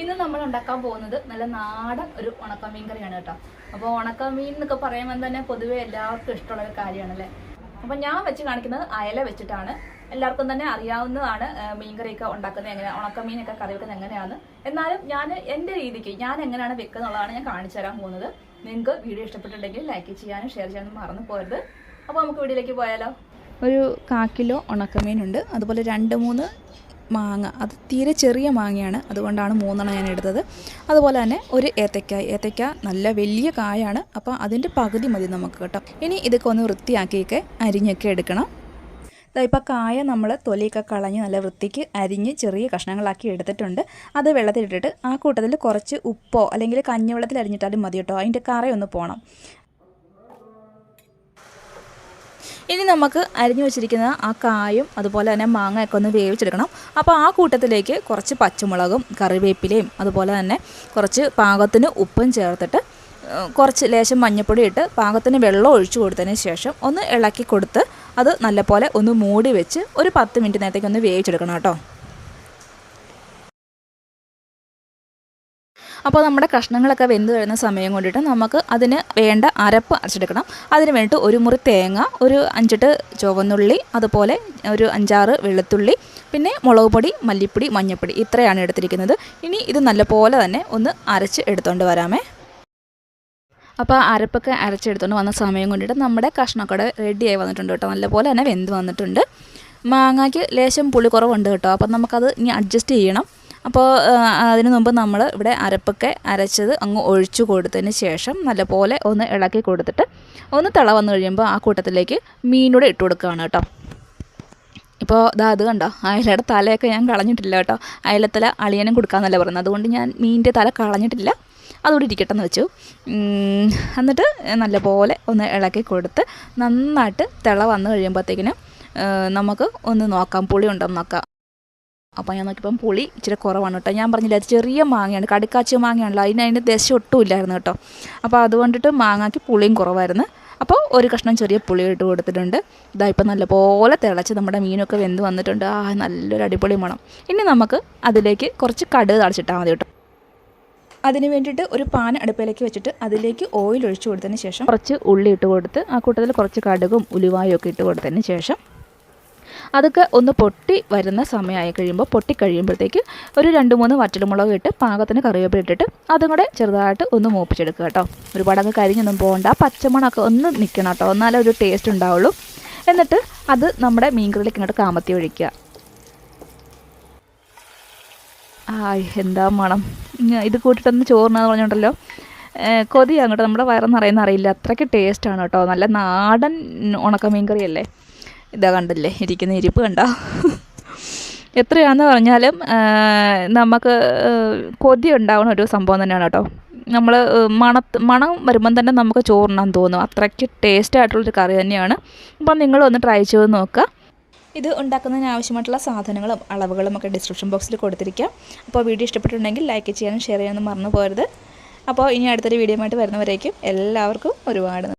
ഇന്ന് നമ്മൾ ഉണ്ടാക്കാൻ പോകുന്നത് നല്ല നാടൻ ഒരു ഉണക്കമീൻ കറിയാണ് കേട്ടോ. അപ്പോൾ ഉണക്കമീൻ എന്നൊക്കെ പറയുമ്പോൾ തന്നെ പൊതുവെ എല്ലാവർക്കും ഇഷ്ടമുള്ള ഒരു കാര്യമാണല്ലേ? അപ്പോൾ ഞാൻ വെച്ച് കാണിക്കുന്നത് അയല വെച്ചിട്ടാണ്. എല്ലാവർക്കും തന്നെ അറിയാവുന്നതാണ് മീൻകറിയൊക്കെ ഉണ്ടാക്കുന്നത് എങ്ങനെയാണ് ഉണക്കമീനൊക്കെ കറി വെക്കുന്നത് എങ്ങനെയാണ് എന്നാലും ഞാൻ എന്റെ രീതിക്ക് ഞാൻ എങ്ങനെയാണ് വെക്കുന്നുള്ളതാണ് ഞാൻ കാണിച്ചു തരാൻ പോകുന്നത്. നിങ്ങൾക്ക് വീഡിയോ ഇഷ്ടപ്പെട്ടിട്ടുണ്ടെങ്കിൽ ലൈക്ക് ചെയ്യാനും ഷെയർ ചെയ്യാനും മറന്നു പോരുത് അപ്പോൾ നമുക്ക് വീഡിയോയിലേക്ക് പോയാലോ? ഒരു കാക്കിലോ കിലോ ഉണക്കമീനുണ്ട്. അതുപോലെ രണ്ട് മൂന്ന് മാങ്ങ. അത് തീരെ ചെറിയ മാങ്ങയാണ്. അതുകൊണ്ടാണ് മൂന്നെണ്ണം ഞാൻ എടുത്തത്. അതുപോലെ തന്നെ ഒരു ഏത്തയ്ക്ക ഏത്തക്ക നല്ല വലിയ കായാണ്. അപ്പോൾ അതിന്റെ പകുതി മതി നമുക്ക് കേട്ടോ. ഇനി ഇതൊക്കെ ഒന്ന് വൃത്തിയാക്കിയൊക്കെ അരിഞ്ഞൊക്കെ എടുക്കണം. ഇപ്പോൾ കായ നമ്മൾ തൊലിയൊക്കെ കളഞ്ഞ് നല്ല വൃത്തിക്ക് അരിഞ്ഞ് ചെറിയ കഷ്ണങ്ങളാക്കി എടുത്തിട്ടുണ്ട്. അത് വെള്ളത്തിലിട്ടിട്ട് ആ കൂട്ടത്തിൽ കുറച്ച് ഉപ്പോ അല്ലെങ്കിൽ കഞ്ഞിവെള്ളത്തിൽ അരിഞ്ഞിട്ടാലും മതി കേട്ടോ. അതിന്റെ കറയൊന്ന് പോകണം ഇനി നമുക്ക് അരിഞ്ഞു വെച്ചിരിക്കുന്ന ആ കായും അതുപോലെ തന്നെ മാങ്ങയൊക്കെ ഒന്ന് വേവിച്ചെടുക്കണം. അപ്പോൾ ആ കൂട്ടത്തിലേക്ക് കുറച്ച് പച്ചമുളകും കറിവേപ്പിലയും അതുപോലെ തന്നെ കുറച്ച് പാകത്തിന് ഉപ്പും ചേർത്തിട്ട് കുറച്ച് ലേശം മഞ്ഞൾപ്പൊടി ഇട്ട് പാകത്തിന് വെള്ളം ഒഴിച്ചു കൊടുത്തതിന് ശേഷം ഒന്ന് ഇളക്കി കൊടുത്ത് അത് നല്ലപോലെ ഒന്ന് മൂടി വെച്ച് ഒരു പത്ത് മിനിറ്റ് നേരത്തേക്ക് ഒന്ന് വേവിച്ചെടുക്കണം കേട്ടോ. അപ്പോൾ നമ്മുടെ കഷ്ണങ്ങളൊക്കെ വെന്ത് വരുന്ന സമയം കൊണ്ടിട്ട് നമുക്ക് അതിന് വേണ്ട അരപ്പ് അരച്ചെടുക്കണം. അതിന് വേണ്ടിയിട്ട് ഒരു മുറി തേങ്ങ ഒരു അഞ്ചെട്ട് ചുവന്നുള്ളി അതുപോലെ ഒരു അഞ്ചാറ് വെളുത്തുള്ളി പിന്നെ മുളക് പൊടി മല്ലിപ്പൊടി മഞ്ഞൾപ്പൊടി ഇത്രയാണ് എടുത്തിരിക്കുന്നത്. ഇനി ഇത് നല്ലപോലെ തന്നെ ഒന്ന് അരച്ച് എടുത്തുകൊണ്ട് വരാമേ. അപ്പോൾ അരപ്പൊക്കെ അരച്ചെടുത്തുകൊണ്ട് വന്ന സമയം കൊണ്ടിട്ട് നമ്മുടെ കഷ്ണക്കട റെഡിയായി വന്നിട്ടുണ്ട് കേട്ടോ. നല്ലപോലെ തന്നെ വെന്ത് വന്നിട്ടുണ്ട്. മാങ്ങയ്ക്ക് ലേശം പുളി കുറവുണ്ട് കേട്ടോ. അപ്പം നമുക്കത് ഇനി അഡ്ജസ്റ്റ് ചെയ്യണം. അപ്പോൾ അതിന് മുമ്പ് നമ്മൾ ഇവിടെ അരപ്പൊക്കെ അരച്ചത് അങ്ങ് ഒഴിച്ചു കൊടുത്തതിന് ശേഷം നല്ലപോലെ ഒന്ന് ഇളക്കി കൊടുത്തിട്ട് ഒന്ന് തിള വന്നു കഴിയുമ്പോൾ ആ കൂട്ടത്തിലേക്ക് മീനൂടെ ഇട്ട് കൊടുക്കുകയാണ് കേട്ടോ. ഇപ്പോൾ ഇതാ അത് കണ്ടോ? അയലയുടെ തലയൊക്കെ ഞാൻ കളഞ്ഞിട്ടില്ല കേട്ടോ. അയലത്തല അളിയനും കൊടുക്കാമെന്നല്ല പറയുന്നത് അതുകൊണ്ട് ഞാൻ മീനിന്റെ തല കളഞ്ഞിട്ടില്ല. അതുകൂടി ഇരിക്കട്ടെ എന്ന് വെച്ചു. എന്നിട്ട് നല്ലപോലെ ഒന്ന് ഇളക്കി കൊടുത്ത് നന്നായിട്ട് തിള വന്നു കഴിയുമ്പോഴത്തേക്കിനും നമുക്ക് ഒന്ന് നോക്കാം. പുളി ഉണ്ടോ നോക്കാം. അപ്പോൾ ഞാൻ നോക്കിയപ്പം പുളി ഇച്ചിരി കുറവാണ് കേട്ടോ. ഞാൻ പറഞ്ഞില്ല അത് ചെറിയ മാങ്ങയാണ് കടുക്കാച്ച മാങ്ങയാണല്ലോ. അതിന് അതിന്റെ ദശ ഒട്ടും ഇല്ലായിരുന്നു കേട്ടോ. അപ്പോൾ അതുകൊണ്ടിട്ട് മാങ്ങാക്ക് പുളിയും കുറവായിരുന്നു. അപ്പോൾ ഒരു കഷ്ണം ചെറിയ പുളി ഇട്ട് കൊടുത്തിട്ടുണ്ട്. ഇതാ ഇപ്പം നല്ലപോലെ തിളച്ച് നമ്മുടെ മീനൊക്കെ വെന്ത് വന്നിട്ടുണ്ട്. ആ നല്ലൊരു അടിപൊളി മണം. ഇനി നമുക്ക് അതിലേക്ക് കുറച്ച് കടുക് തളിച്ചിട്ടാൽ മതി കേട്ടോ. അതിന് വേണ്ടിയിട്ട് ഒരു പാൻ അടുപ്പിലേക്ക് വെച്ചിട്ട് അതിലേക്ക് ഓയിൽ ഒഴിച്ചു കൊടുത്തതിന് ശേഷം കുറച്ച് ഉള്ളി ഇട്ട് കൊടുത്ത് ആ കൂട്ടത്തിൽ കുറച്ച് കടുകും ഉലുവായും ഒക്കെ ഇട്ട് കൊടുത്തതിന് ശേഷം അതൊക്കെ ഒന്ന് പൊട്ടി വരുന്ന സമയമായി കഴിയുമ്പോൾ പൊട്ടി കഴിയുമ്പോഴത്തേക്ക് ഒരു രണ്ട് മൂന്ന് വറ്റൽമുളക് ഇട്ട് പാകത്തിന് കറിവേപ്പില ഇട്ടിട്ട് അതും കൂടെ ചെറുതായിട്ട് ഒന്ന് മൂപ്പിച്ചെടുക്കുക കേട്ടോ. ഒരുപാട് അങ്ങ് കരിഞ്ഞൊന്നും പോകണ്ട. പച്ചമുളകൊക്കെ ഒന്ന് നിൽക്കണം കേട്ടോ. എന്നാലേ ഒരു ടേസ്റ്റ് ഉണ്ടാവുള്ളൂ. എന്നിട്ട് അത് നമ്മുടെ മീൻകറിയിലേക്ക് ഇങ്ങോട്ട് കാമത്തി ഒഴിക്കുക. ആയ് എന്താ മണം. ഇത് കൂട്ടിട്ടൊന്ന് ചോറിനാന്ന് പറഞ്ഞുണ്ടല്ലോ. കൊതി അങ്ങോട്ട് നമ്മുടെ വയറൊന്നും അറിയുന്ന അറിയില്ല. അത്രയ്ക്ക് ടേസ്റ്റാണ് കേട്ടോ. നല്ല നാടൻ ഉണക്ക കറിയല്ലേ? ഇതാ കണ്ടില്ലേ? ഇരിക്കുന്ന ഇരിപ്പ് കണ്ടോ? എത്രയാണെന്ന് പറഞ്ഞാലും നമുക്ക് കൊതി ഉണ്ടാവുന്ന ഒരു സംഭവം തന്നെയാണ് കേട്ടോ. നമ്മൾ മണ മണം വരുമ്പം തന്നെ നമുക്ക് ചോറിണാൻ തോന്നും. അത്രയ്ക്ക് ടേസ്റ്റ് ആയിട്ടുള്ളൊരു കറി തന്നെയാണ്. അപ്പം നിങ്ങൾ ഒന്ന് ട്രൈ ചെയ്ത് നോക്കുക ഇത് ഉണ്ടാക്കുന്നതിന് ആവശ്യമായിട്ടുള്ള സാധനങ്ങളും അളവുകളും ഒക്കെ ഡിസ്ക്രിപ്ഷൻ ബോക്സിൽ കൊടുത്തിരിക്കാം. അപ്പോൾ വീഡിയോ ഇഷ്ടപ്പെട്ടിട്ടുണ്ടെങ്കിൽ ലൈക്ക് ചെയ്യാനും ഷെയർ ചെയ്യാനും മറന്നു പോരുത് അപ്പോൾ ഇനി അടുത്തൊരു വീഡിയോ ആയിട്ട് വരുന്നവരേക്കും എല്ലാവർക്കും ഒരുപാട്.